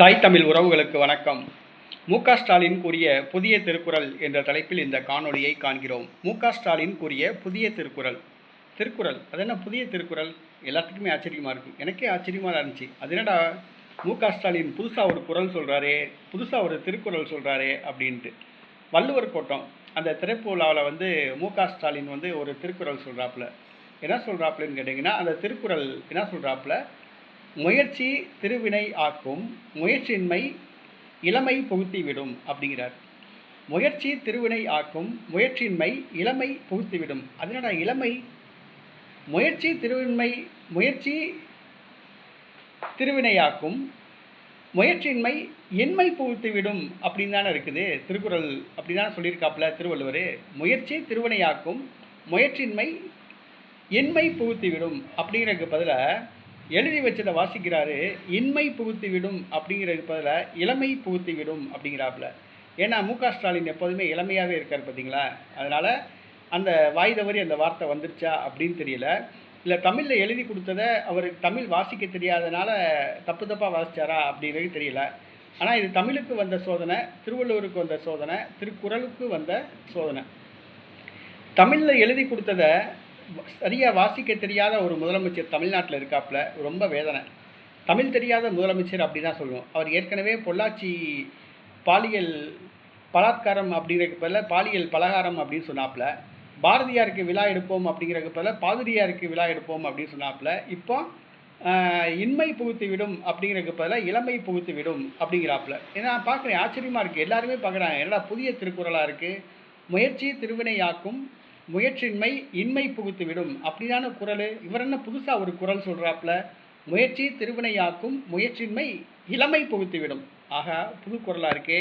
தாய் தமிழ் உறவுகளுக்கு வணக்கம். மு க ஸ்டாலின் கூறிய புதிய திருக்குறள் என்ற தலைப்பில் இந்த காணொளியை காண்கிறோம். மு க ஸ்டாலின் கூறிய புதிய திருக்குறள். திருக்குறள்? அது என்ன புதிய திருக்குறள்? எல்லாத்துக்குமே ஆச்சரியமாக இருக்கும் எனக்கே ஆச்சரியமாக தான் இருந்துச்சு. அது என்னடா? மு க ஸ்டாலின் புதுசாக ஒரு குரல் சொல்கிறாரே புதுசாக ஒரு திருக்குறள் சொல்கிறாரே அப்படின்ட்டு. வள்ளுவர் கோட்டம். அந்த திறப்பு விழாவில் வந்து மு க ஸ்டாலின் வந்து ஒரு திருக்குறள் சொல்கிறாப்புல என்ன சொல்கிறாப்புலன்னு கேட்டிங்கன்னா அந்த திருக்குறள் என்ன சொல்கிறாப்புல முயற்சி திருவினை ஆக்கும் முயற்சியின்மை இளமை புகுத்திவிடும் அப்படிங்கிறார். முயற்சி திருவினை ஆக்கும் முயற்சியின்மை இளமை புகுத்திவிடும். அதனடா இளமை? முயற்சி திருவின்மை முயற்சி திருவினையாக்கும் முயற்சியின்மை எண்மை புகுத்திவிடும் அப்படின்னு தானே இருக்குது. திருக்குறள் அப்படி தானே சொல்லியிருக்காப்புல திருவள்ளுவர். முயற்சி திருவினையாக்கும் முயற்சியின்மை எண்மை புகுத்திவிடும் அப்படிங்கிறதுக்கு பதிலாக எழுதி வச்சதை வாசிக்கிறாரு இன்மை புகுத்திவிடும் அப்படிங்கிறதுக்கு பதிலாக இளமை புகுத்திவிடும் அப்படிங்கிறாப்புல. ஏன்னா மு க ஸ்டாலின் எப்போதுமே இளமையாகவே இருக்கார் பார்த்தீங்களா? அதனால் அந்த வாய் தவறி அந்த வார்த்தை வந்துருச்சா அப்படின்னு தெரியல. இல்லை தமிழில் எழுதி கொடுத்ததை அவர் தமிழ் வாசிக்க தெரியாதனால தப்பு தப்பாக வாசிச்சாரா அப்படிங்கிறது தெரியல. ஆனால் இது தமிழுக்கு வந்த சோதனை திருவள்ளுவருக்கு வந்த சோதனை திருக்குறளுக்கு வந்த சோதனை. தமிழில் எழுதி கொடுத்ததை சரியாக வாசிக்க தெரியாத ஒரு முதலமைச்சர் தமிழ்நாட்டில் இருக்காப்புல ரொம்ப வேதனை. தமிழ் தெரியாத முதலமைச்சர் அப்படி தான் சொல்லுவோம். அவர் ஏற்கனவே பொள்ளாச்சி பாலியல் பலாத்காரம் அப்படிங்கிறதுக்கு பதிலாக பாலியல் பலகாரம் அப்படின்னு சொன்னாப்புல. பாரதியாருக்கு விழா எடுப்போம் அப்படிங்கிறக்கு பதில் பாதிரியாருக்கு விழா எடுப்போம் அப்படின்னு சொன்னாப்புல. இப்போ இன்மை புகுத்து விடும் அப்படிங்கிறதுக்கு பதிலாக இளமை புகுத்து விடும் அப்படிங்கிறாப்புல. ஏன்னா நான் பார்க்குறேன் ஆச்சரியமாக இருக்குது எல்லாருமே பார்க்குறாங்க என்னடா புதிய திருக்குறளாக இருக்குது முயற்சி திருவினையாக்கும் முயற்சியின்மை இன்மை புகுத்து விடும் அப்படிதான குரல் இவர் என்ன புதுசாக ஒரு குரல் சொல்கிறாப்புல முயற்சி திருவினையாக்கும் முயற்சியின்மை இளமை புகுத்து விடும் ஆகா புது குரலாக இருக்கே.